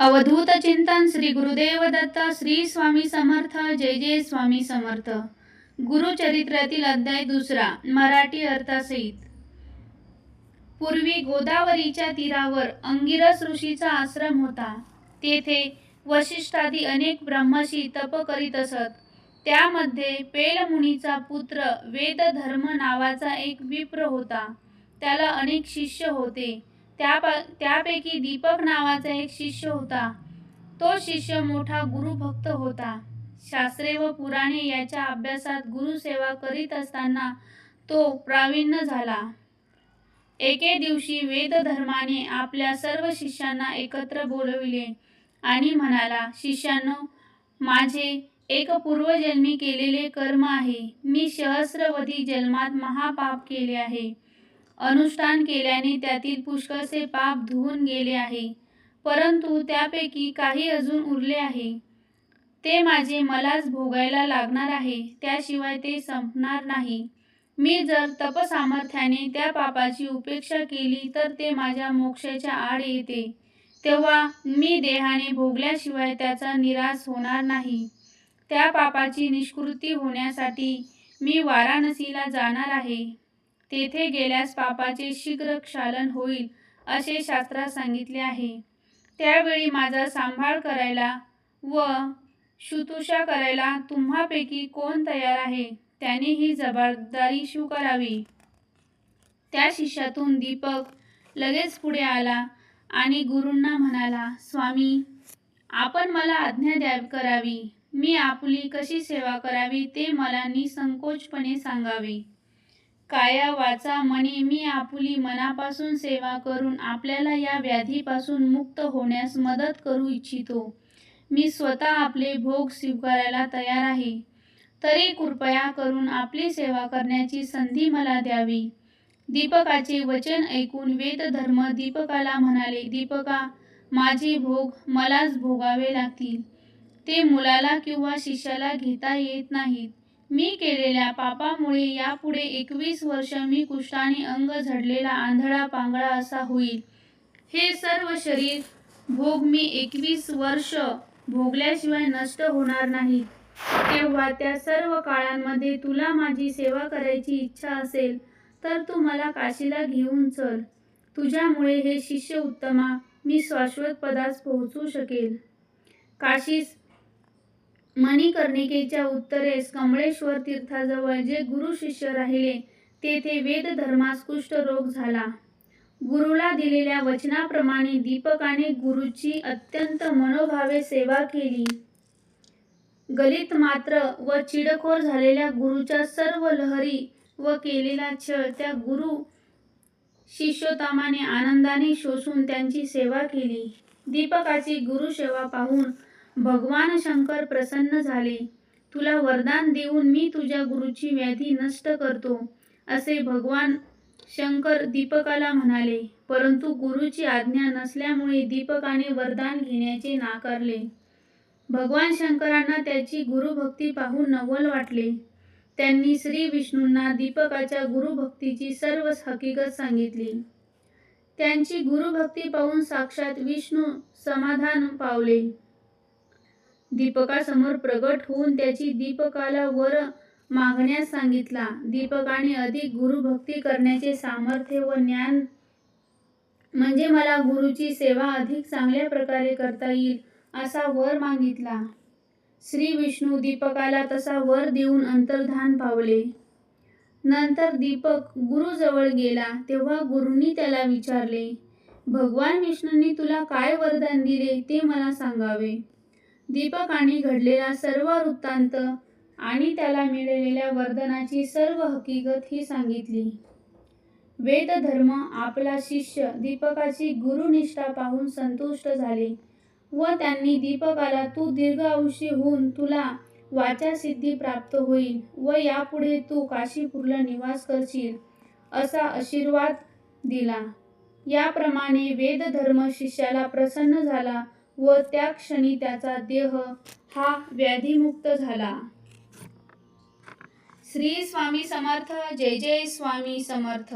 अवधूत चिंतन श्री गुरुदेव दत्त श्री स्वामी समर्थ जय जय स्वामी समर्थ. गुरुचरित्रातील अध्याय दुसरा मराठी अर्थासहित. पूर्वी गोदावरीच्या तीरावर अंगिरस ऋषीचा आश्रम होता. तेथे वशिष्ठादी अनेक ब्रह्मशी तप करीत असत. त्यामध्ये पेलमुनीचा पुत्र वेदधर्म नावाचा एक विप्र होता. त्याला अनेक शिष्य होते. त्या त्यापैकी दीपक नावाचा एक शिष्य होता. तो शिष्य मोठा गुरुभक्त होता. शास्त्रे व पुराणे याच्या अभ्यासात गुरुसेवा करीत असताना तो प्रावीण्य झाला. एके दिवशी वेदधर्माने आपल्या सर्व शिष्यांना एकत्र बोलविले आणि म्हणाला शिष्यांनो माझे एक पूर्वजन्मी केलेले कर्म आहे. मी सहस्रवधी जन्मात महापाप केले आहे. अनुष्ठान केल्याने त्यातील पुष्कळसे पाप धुवून गेले आहे. परंतु त्यापैकी काही अजून उरले आहे. ते माझे मलाच भोगायला लागणार आहे त्याशिवाय ते संपणार नाही. मी जर तपसामर्थ्याने त्या पापाची उपेक्षा केली तर ते माझ्या मोक्षाच्या आड येते. तेव्हा मी देहाने भोगल्याशिवाय त्याचा निराश होणार नाही. त्या पापाची निष्कृती होण्यासाठी मी वाराणसीला जाणार आहे. तेथे गेल्यास पापाचे शीघ्र क्षालन होईल असे शास्त्रात सांगितले आहे. त्यावेळी माझा सांभाळ करायला व शुतुषा करायला तुम्हापैकी कोण तयार आहे? त्याने ही जबाबदारी स्वीकारावी. त्या शिष्यातून दीपक लगेच पुढे आला आणि गुरूंना म्हणाला स्वामी आपण मला आज्ञा द्या करावी. मी आपली कशी सेवा करावी ते मला निसंकोचपणे सांगावे. काया वाचा मनी मी आपुली मनापासून सेवा करून आपल्याला या व्याधीपासून मुक्त होण्यास मदत करू इच्छितो. मी स्वतः आपले भोग स्वीकारायला तयार आहे. तरी कृपया करून आपली सेवा करण्याची संधी मला द्यावी. दीपकाचे वचन ऐकून वेदधर्म दीपकाला म्हणाले दीपका माझे भोग मलाच भोगावे लागतील. ते मुलाला किंवा शिष्याला घेता येत नाहीत. मी केलेल्या पापामुळे यापुढे एकवीस वर्ष मी कुष्ठाने अंग झडलेला आंधळा पांगळा असा होईल. हे सर्व शरीर भोग मी एकवीस वर्ष भोगल्याशिवाय नष्ट होणार नाही. तेव्हा त्या सर्व काळांमध्ये तुला माझी सेवा करायची इच्छा असेल तर तू मला काशीला घेऊन चल. तुझ्यामुळे हे शिष्य उत्तमा मी शाश्वत पदास पोहोचू शकेल. काशीस मणिकर्णिकेच्या उत्तरेस कमळेश्वर तीर्थाजवळ जे गुरु शिष्य राहिले तेथे वेद धर्मास कुष्ठरोग झाला. गुरुला दिलेल्या वचनाप्रमाणे दीपकाने गुरुची अत्यंत मनोभावे सेवा केली. गलित मात्र व चिडखोर झालेल्या गुरुच्या सर्व लहरी व केलेला छळ त्या गुरु शिष्योत्तमाने आनंदाने शोषून त्यांची सेवा केली. दीपकाची गुरुसेवा पाहून भगवान शंकर प्रसन्न झाले. तुला वरदान देऊन मी तुझ्या गुरुची व्याधी नष्ट करतो असे भगवान शंकर दीपकाला म्हणाले. परंतु गुरुची आज्ञा नसल्यामुळे दीपकाने वरदान घेण्याचे नाकारले. भगवान शंकरांना त्याची गुरुभक्ती पाहून नवल वाटले. त्यांनी श्री विष्णूंना दीपकाच्या गुरुभक्तीची सर्व हकीकत सांगितली. त्यांची गुरुभक्ती पाहून साक्षात विष्णू समाधान पावले. दीपकासमोर प्रगट होऊन त्याची दीपकाला वर मागण्यास सांगितला. दीपकाने अधिक गुरुभक्ती करण्याचे सामर्थ्य व ज्ञान म्हणजे मला गुरुची सेवा अधिक चांगल्या प्रकारे करता येईल असा वर मागितला. श्री विष्णू दीपकाला तसा वर देऊन अंतर्धान पावले. नंतर दीपक गुरुजवळ गेला तेव्हा गुरुंनी त्याला विचारले भगवान विष्णूंनी तुला काय वरदान दिले ते मला सांगावे. दीपकाने घडलेला सर्व वृत्तांत आणि त्याला मिळालेल्या वर्धनाची सर्व हकीकत ही सांगितली. वेदधर्म आपला शिष्य दीपकाची गुरुनिष्ठा पाहून संतुष्ट झाले व त्यांनी दीपकाला तू दीर्घ आयुष्य होऊन तुला वाचासिद्धी प्राप्त होईल व यापुढे तू काशीपूरला निवास करशील असा आशीर्वाद दिला. याप्रमाणे वेदधर्म शिष्याला प्रसन्न झाला व त्या क्षणी त्याचा देह हा व्याधीमुक्त झाला. श्री स्वामी समर्थ जय जय स्वामी समर्थ.